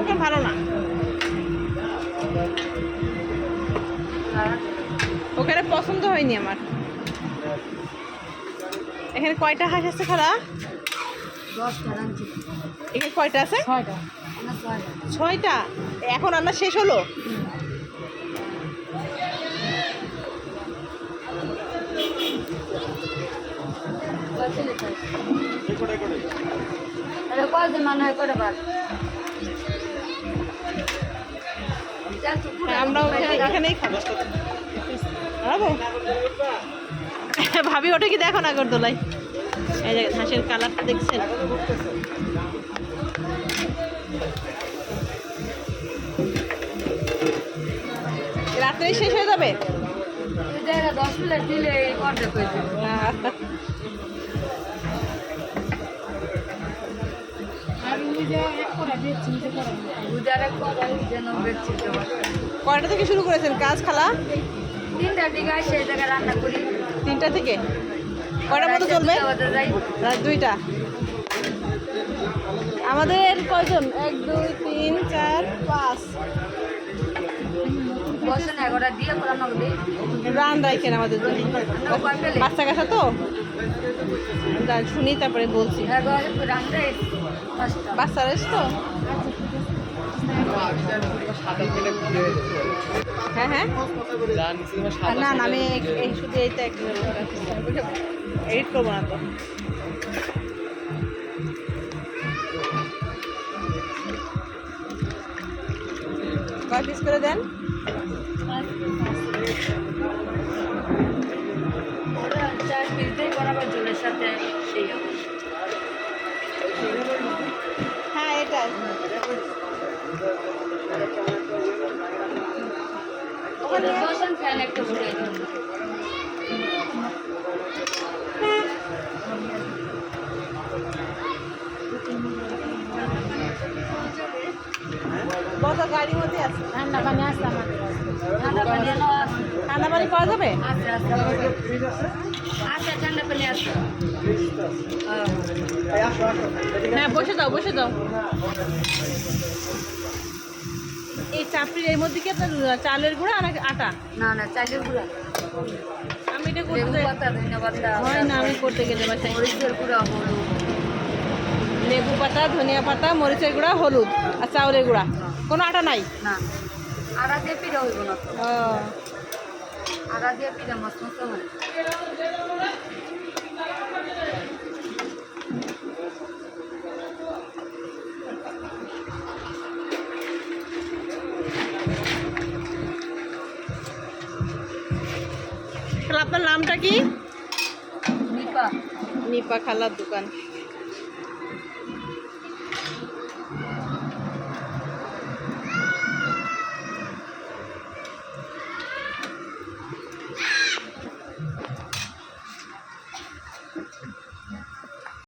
ওকে ভালো না। ওখানে পছন্দ হয়নি আমার। এখানে কয়টা হাঁস আছে খালা? এখানে কয়টা আছে? ছয়টা। এখন রান্না শেষ হলো? কয়জন মানে কয়টা করে আমরাও এখানেই খাব। খাব? ভাবি ওটা কি দেখো না গরদোলাই এই যে হাঁসের কালারটা দেখছেন? রাত্রেই শেষ হয়ে যাবে? দশ প্লেট দিলে হয়ে কয়টা থেকে শুরু করেছেন কাজ খালা? তিনটা দিকে সেই জায়গায় রান্না করি। তিনটা থেকে? কয়টা মতো চলবে? রাত দুইটা। আমাদের কয়জন? এক দুই তিন চার পাঁচ। রান রাখেন আমাদের জন্য বাচ্চা কাছে তো? শুনি তারপরে বলছি। পাঁচটা। তো? হ্যাঁ হ্যাঁ। না না আমি এই- শুধু এইটা একটু এডিট করব। না তো। কয় পিস করে দেন? সাথে সেই হ্যাঁ এটাই। ওখানে ফ্যান একটা ঘুরে ঠান্ডা পানি আসছে আমাদের। ঠান্ডা পানি পাওয়া যাবে? আছে আছে। ঠান্ডা পানি আছে। হ্যাঁ বসে যাও বসে যাও এই চাপড়ির এর মধ্যে কি আপনার চালের গুঁড়া আর আটা? না না চালের গুঁড়া। আমি এটা করতে হয় না আমি করতে গেলে বাসায়। মরিচের গুঁড়া হলুদ। লেবু পাতা ধনিয়া পাতা মরিচের গুঁড়া হলুদ আর চাউলের গুঁড়া। কোনো আটা নাই? না। দিয়ে পিঠা হইব না ও। দিয়ে পিঠা মস্ত মস্ত হয় আপনার নামটা কি? নিপা। নিপা খালার দোকান।